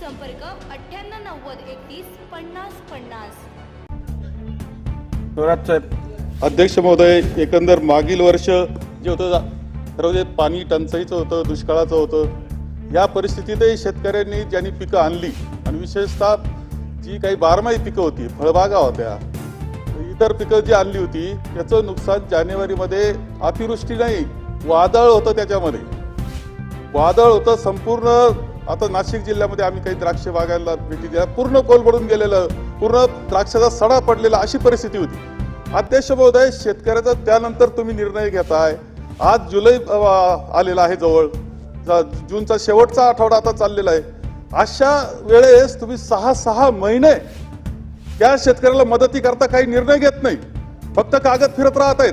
संपर्क अठ्ठ्याण्णव नव्वद एकतीस पन्नास पन्नास. स्वराज साहेब अध्यक्ष महोदय एकंदर मागील वर्ष जे होतं सर्व जे पाणी टंचाईचं होतं दुष्काळाचं होतं या परिस्थितीतही शेतकऱ्यांनी ज्यांनी पिकं आणली आणि विशेषतः जी काही बारमाही पिकं होती फळबागा होत्या इतर पिकं जी आणली होती त्याचं नुकसान जानेवारीमध्ये अतिवृष्टी नाही वादळ होतं त्याच्यामध्ये. वादळ होतं संपूर्ण आता नाशिक जिल्ह्यामध्ये आम्ही काही द्राक्ष बागायला भेटी दिल्या. पूर्ण कोलबडून गेलेलं पूर्ण द्राक्षाचा सडा पडलेला अशी परिस्थिती होती. अध्यक्ष महोदय शेतकऱ्याचा त्यानंतर तुम्ही निर्णय घेताय. आज जुलै आलेला आहे जवळ. ज- जूनचा शेवटचा आठवडा आता चाललेला आहे. अशा वेळेस तुम्ही सहा सहा महिने त्या शेतकऱ्याला मदती करता काही निर्णय घेत नाही. फक्त कागद फिरत राहत आहेत.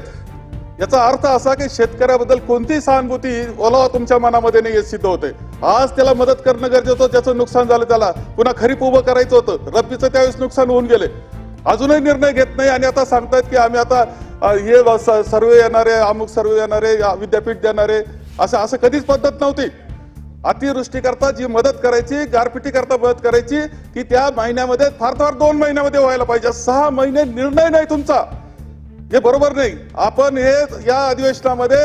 याचा अर्थ असा की शेतकऱ्याबद्दल कोणतीही सहानुभूती ओलावा तुमच्या मनामध्ये नाही सिद्ध होते. आज त्याला मदत करणं गरजेचं होतं ज्याचं नुकसान झालं त्याला. पुन्हा खरीप उभं करायचं होतं. रब्बीचं त्यावेळेस नुकसान होऊन गेले. अजूनही निर्णय घेत नाही आणि आता सांगतायत की आम्ही आता हे सर्वे येणारे अमुक सर्वे येणारे विद्यापीठ देणारे असं असं कधीच पद्धत नव्हती. अतिवृष्टी करता जी मदत करायची गारपिटी करता मदत करायची ती त्या महिन्यामध्ये फार फार दोन महिन्यामध्ये व्हायला पाहिजे. सहा महिने निर्णय नाही तुमचा. हे बरोबर नाही. आपण हे या अधिवेशनामध्ये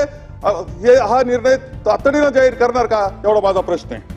हे हा निर्णय तातडीनं जाहीर करणार का? एवढा माझा प्रश्न आहे.